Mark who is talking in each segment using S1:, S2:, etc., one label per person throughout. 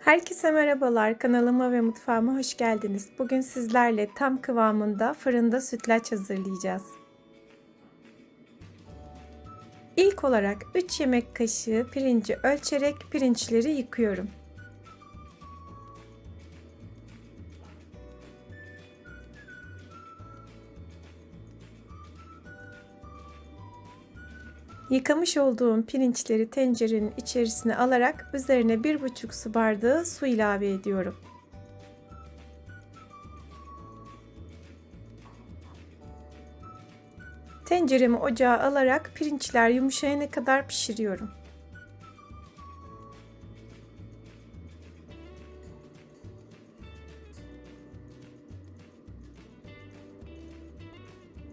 S1: Herkese merhabalar. Kanalıma ve mutfağıma hoş geldiniz. Bugün sizlerle tam kıvamında fırında sütlaç hazırlayacağız. İlk olarak 3 yemek kaşığı pirinci ölçerek pirinçleri yıkıyorum. Yıkamış olduğum pirinçleri tencerenin içerisine alarak üzerine 1,5 su bardağı su ilave ediyorum. Tenceremi ocağa alarak pirinçler yumuşayana kadar pişiriyorum.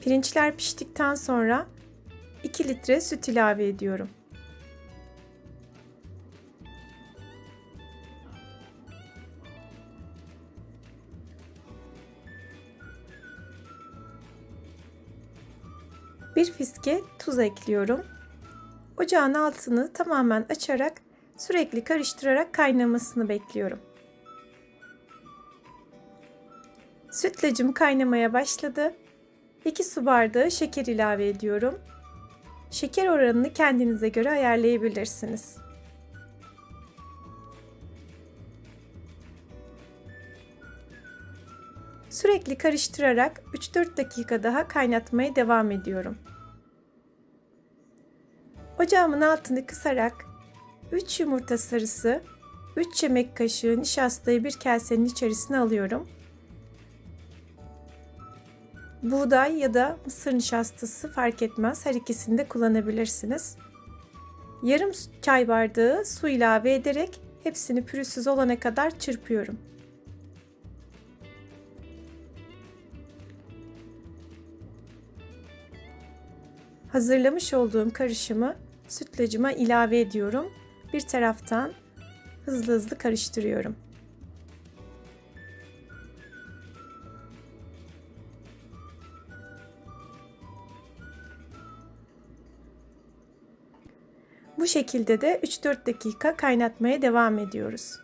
S1: Pirinçler piştikten sonra 2 litre süt ilave ediyorum. Bir fiske tuz ekliyorum. Ocağın altını tamamen açarak sürekli karıştırarak kaynamasını bekliyorum. Sütlacım kaynamaya başladı. 2 su bardağı şeker ilave ediyorum. Şeker oranını kendinize göre ayarlayabilirsiniz. Sürekli karıştırarak 3-4 dakika daha kaynatmaya devam ediyorum. Ocağımın altını kısarak 3 yumurta sarısı, 3 yemek kaşığı nişastayı bir kasenin içerisine alıyorum buğday ya da mısır nişastası fark etmez. Her ikisini de kullanabilirsiniz. Yarım çay bardağı su ilave ederek hepsini pürüzsüz olana kadar çırpıyorum. Hazırlamış olduğum karışımı sütlacıma ilave ediyorum. Bir taraftan hızlı hızlı karıştırıyorum. Bu şekilde de 3-4 dakika kaynatmaya devam ediyoruz.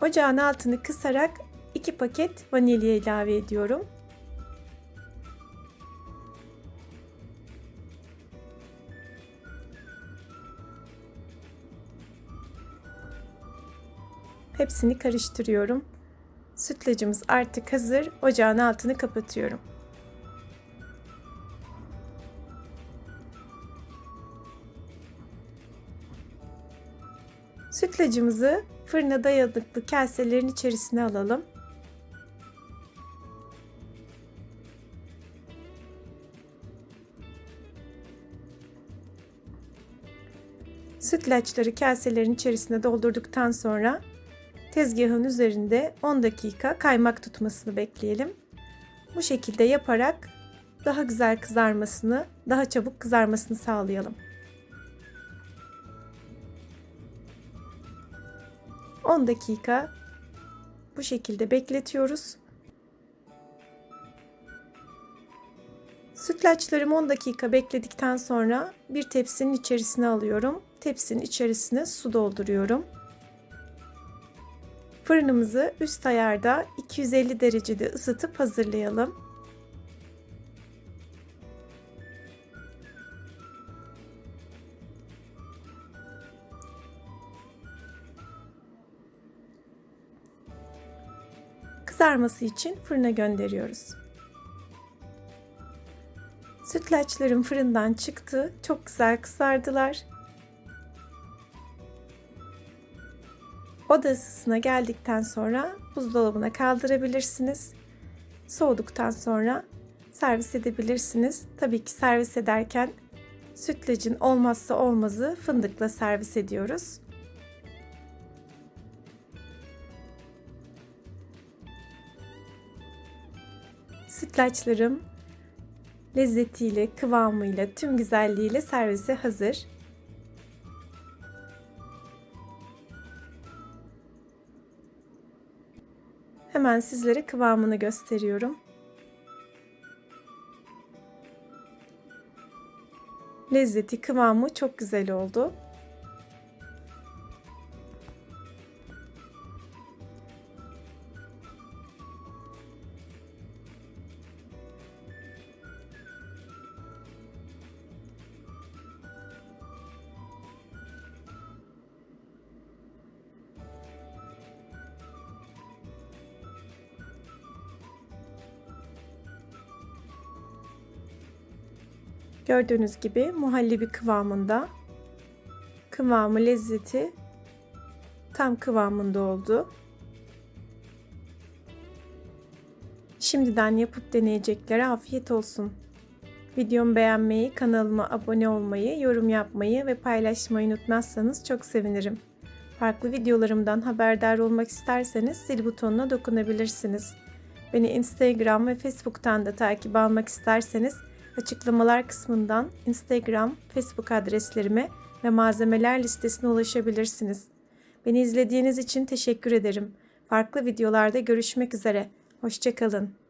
S1: Ocağın altını kısarak 2 paket vanilya ilave ediyorum. Hepsini karıştırıyorum. Sütlacımız artık hazır. Ocağın altını kapatıyorum. Sütlacımızı fırına dayanıklı kaselerin içerisine alalım. Sütlaçları kaselerin içerisine doldurduktan sonra tezgahın üzerinde 10 dakika kaymak tutmasını bekleyelim. Bu şekilde yaparak daha güzel kızarmasını, daha çabuk kızarmasını sağlayalım. 10 dakika bu şekilde bekletiyoruz. Sütlaçlarımı 10 dakika bekledikten sonra bir tepsinin içerisine alıyorum. Tepsinin içerisine su dolduruyorum. Fırınımızı üst ayarda 250 derecede ısıtıp hazırlayalım. Kızarması için fırına gönderiyoruz. Sütlaçlarım fırından çıktı. Çok güzel kızardılar. Oda ısısına geldikten sonra buzdolabına kaldırabilirsiniz. Soğuduktan sonra servis edebilirsiniz. Tabii ki servis ederken sütlacın olmazsa olmazı fındıkla servis ediyoruz. Sütlaçlarım lezzetiyle, kıvamıyla, tüm güzelliğiyle servise hazır. Hemen sizlere kıvamını gösteriyorum. Lezzeti, kıvamı çok güzel oldu. Gördüğünüz gibi muhallebi kıvamında. Kıvamı, lezzeti tam kıvamında oldu. Şimdiden yapıp deneyeceklere afiyet olsun. Videomu beğenmeyi, kanalıma abone olmayı, yorum yapmayı ve paylaşmayı unutmazsanız çok sevinirim. Farklı videolarımdan haberdar olmak isterseniz zil butonuna dokunabilirsiniz. Beni Instagram ve Facebook'tan da takip almak isterseniz açıklamalar kısmından Instagram, Facebook adreslerime ve malzemeler listesine ulaşabilirsiniz. Beni izlediğiniz için teşekkür ederim. Farklı videolarda görüşmek üzere. Hoşçakalın.